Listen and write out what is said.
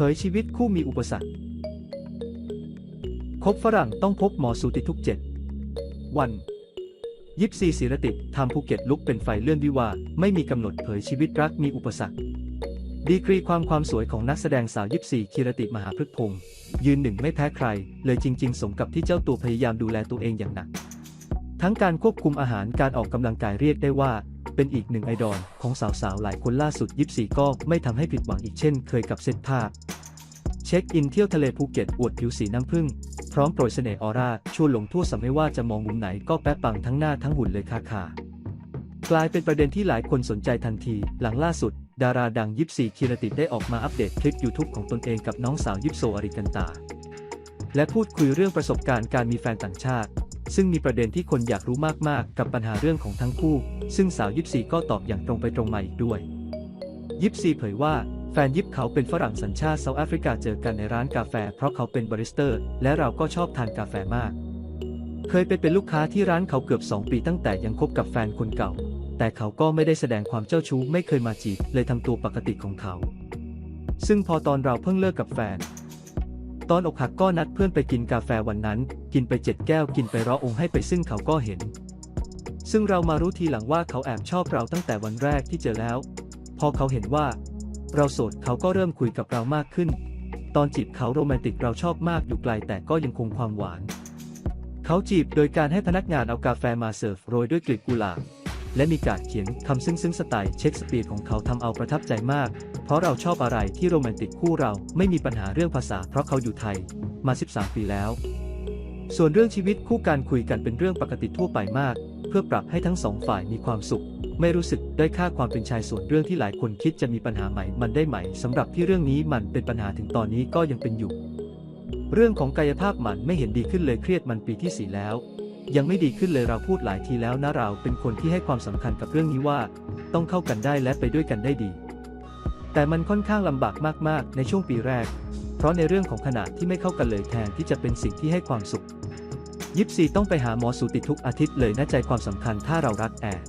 ผยชีวิตคู่มีอุปสรรค คบฝรั่งต้องพบหมอสูติทุกเจ็ดวันยิปซีศิรติทำภูเก็ตลุกเป็นไฟเลื่อนวิวา ไม่มีกำหนดเผยชีวิตรักมีอุปสรรค ดีกรีความความสวยของนักแสดงสาวยิปซีคิรติมหาพฤกพงศ์ยืนหนึ่งไม่แพ้ใคร เลยจริง ๆ สมกับที่เจ้าตัวพยายามดูแลตัวเองอย่างหนัก ทั้งการควบคุมอาหารการออกกำลังกายเรียกได้ว่า เป็นอีกหนึ่งไอดอลของสาวๆ หลายคนล่าสุดยิปซีก็ไม่ทำให้ผิดหวังอีกเช่นเคยกับเซตภาพ เช็คอินเที่ยวทะเลภูเก็ตอวดผิวสีน้ำผึ้งพร้อมโปรยเสน่ห์ออร่าชวนหลงทั่วสำไม่ว่าจะมองมุมไหนก็แป๊ะปังทั้งหน้าทั้งหุ่นเลยค่ะค่ะกลายเป็นประเด็นที่หลายคนสนใจทันที หลังล่าสุด ดาราดังยิปซีคีรติได้ออกมาอัปเดตคลิป YouTube ของตนเองกับน้องสาวยิปโซอริกันตา และพูดคุยเรื่องประสบการณ์การมีแฟนต่างชาติ ซึ่งมีประเด็นที่คนอยากรู้มากๆ กับปัญหาเรื่องของทั้งคู่ ซึ่งสาวยิปซีก็ตอบอย่างตรงไปตรงมาอีกด้วย ยิปซีเผยว่าแฟนยิปเขาเป็นฝรั่งสัญชาติเซาท์แอฟริกาเจอกันในร้านกาแฟ เพราะเขาเป็นบาริสเตอร์ และเราก็ชอบทานกาแฟมาก เคยไปเป็นลูกค้าที่ร้านเขาเกือบ 2 ปีตั้งแต่ยังคบกับแฟนคนเก่า แต่เขาก็ไม่ได้แสดงความเจ้าชู้ไม่เคยมาจีบเลยทำตัวปกติของเขา ซึ่งพอตอนเราเพิ่งเลิกกับแฟน ตอนอกหักก็นัดเพื่อนไปกินกาแฟวันนั้น กินไปเจ็ดแก้วกินไปร้อองค์ให้ไปซึ่งเขาก็เห็น ซึ่งเรามารู้ทีหลังว่าเขาแอบชอบเราตั้งแต่วันแรกที่เจอแล้ว พอเขาเห็นว่า เราโสดเขาก็เริ่มคุยกับเรามากขึ้น ตอนจีบเขาโรแมนติกเราชอบมากอยู่ไกลแต่ก็ยังคงความหวาน เขาจีบโดยการให้พนักงานเอากาแฟมาเสิร์ฟโรยด้วยกลีบกุหลาบและมีการเขียนคำซึ่งซึ่งสไตล์เช็คสปีดของเขาทำเอาประทับใจมาก ราะเราชอบอะไรที่โรแมนติกคู่เราไม่มีปัญหาเรื่องภาษา เพราะเขาอยู่ไทย มา 13 ปีแล้ว ส่วนเรื่องชีวิตคู่การคุยกันเป็นเรื่องปกติทั่วไปมาก เพื่อปรับให้ทั้งสองฝ่ายมีความสุข ไม่รู้สึกได้ค่าความเป็นชายส่วนเรื่องที่หลายคนคิดจะมีปัญหาใหม่มันได้ไหม่สำหรับที่เรื่องนี้มันเป็นปัญหาถึงตอนนี้ก็ยังเป็นอยู่ เรื่องของกายภาพมันไม่เห็นดีขึ้นเลยเครียดมันปีที่สี่แล้วยังไม่ดีขึ้นเลยเราพูดหลายทีแล้วนะเราเป็นคนที่ให้ความสำคัญกับเรื่องนี้ว่า ต้องเข้ากันได้และไปด้วยกันได้ดี แต่มันค่อนข้างลำบากมากๆ ในช่วงปีแรก เพราะในเรื่องของขนาดที่ไม่เข้ากันเลยแทนที่จะเป็นสิ่งที่ให้ความสุขยิปซีต้องไปหาหมอสูติทุกอาทิตย์เลยนะใจความสำคัญถ้าเรารักแอร์